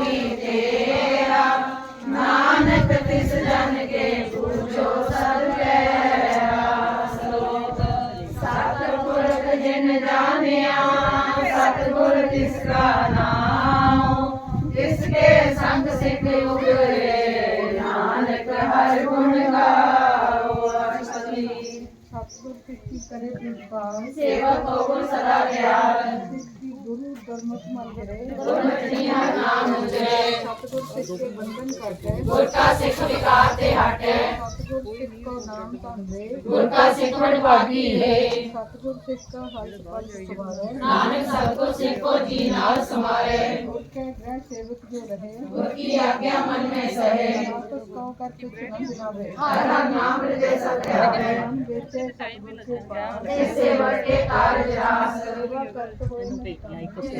ਕੋਈ ਤੇਰਾ ਨਾਨਕ ਤਿਸ ਜਨ ਕੇ ਪੂਜੋ ਸਰਵੈਰਾ ਸਲੋਕ ਸਤਿਗੁਰ ਜਿਨ ਜਾਣਿਆ ਸਤਿਗੁਰ ਤਿਸ ਕਾ ਨਾਮ ਤਿਸ ਕੇ ਸੰਗ ਸਿੱਖ ਉਗਰੇ ਨਾਨਕ ਹਰ ਗੁਣ ਗਾਓ ਸਤਿਗੁਰ ਸਿੱਖੀ ਕਰੇ ਕਿਰਪਾ। ਸੇਵਕ ਹੋ ਸਦਾ ਗਿਆਨ गुरमुख मल गिरे गुरमुखनिया नाम उजरे सतगुर तिसके बंधन काटे गुर का सिख विकार ते हटे सतगुर तिस को नाम तंदे गुर का सिख वडभागी है। सतगुर तिस का हर पल सवारे नानक सतगुर सिख को जी नाल समारे गुर के ग्रह सेवक जो रहे गुर की आज्ञा मन में सहे वापस कौ कर कुछ न मिलावे हर हर नाम हृदय सत्य है हम बेचे सतगुर के पार से वर्ते कार जरा सर्व करत होए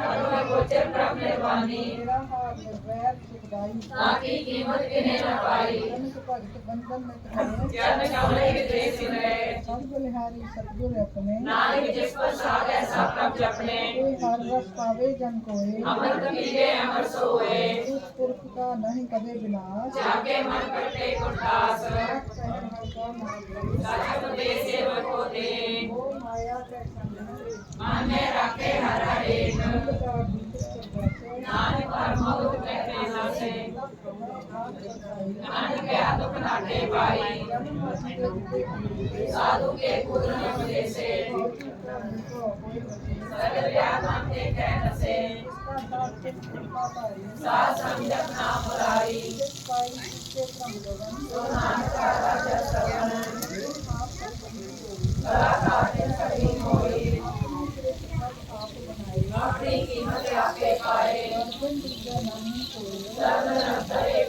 मनोगोचर ब्रह्म वाणी ताकि कीमत के ने न पाई चरण कमले के देश सिमरे सतगुलिहारी सतगुर अपने नानक जिस पर साग ऐसा प्रभ जपने हर रस पावे जन कोए अमृत पीवे अमर सोए उस पुरुष का नहीं कभी विनाश जाके मन कटे गुरदास साचा देश सेवक होते माया के संग मन में नानक आदुक नाटे पाई साधु के गुरु न मिले से सगल व्यापार के कहन से सा समझत ना मुरारी तो नानक राजा श्रवण कला काटे कभी मोरी अपनी कीमत आपके पाए सर्वनम करे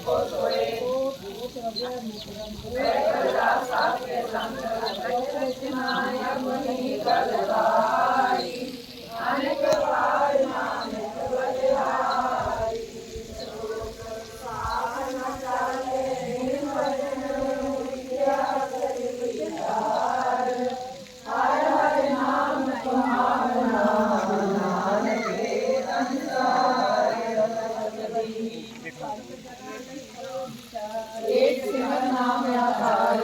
वे प्रजा साथ के संग रखे सिहाय मुनि कर एक सिमर नाम आधार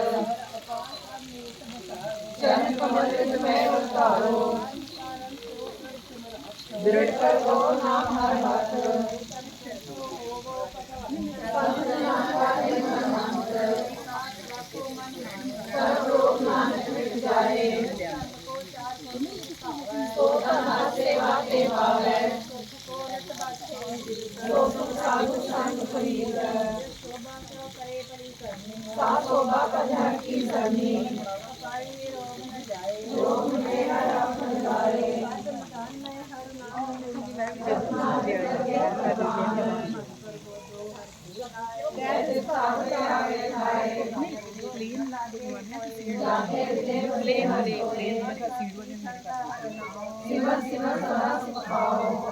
चरण कमल में उतारो दृढ़ कर दो नाम हर हाथ सब रोग नानक मिट जाए तो तन से बातें पावे शोभा कल्याण की करनी रोग मेरा राम लगाए शिव शिव सदा सुखाओ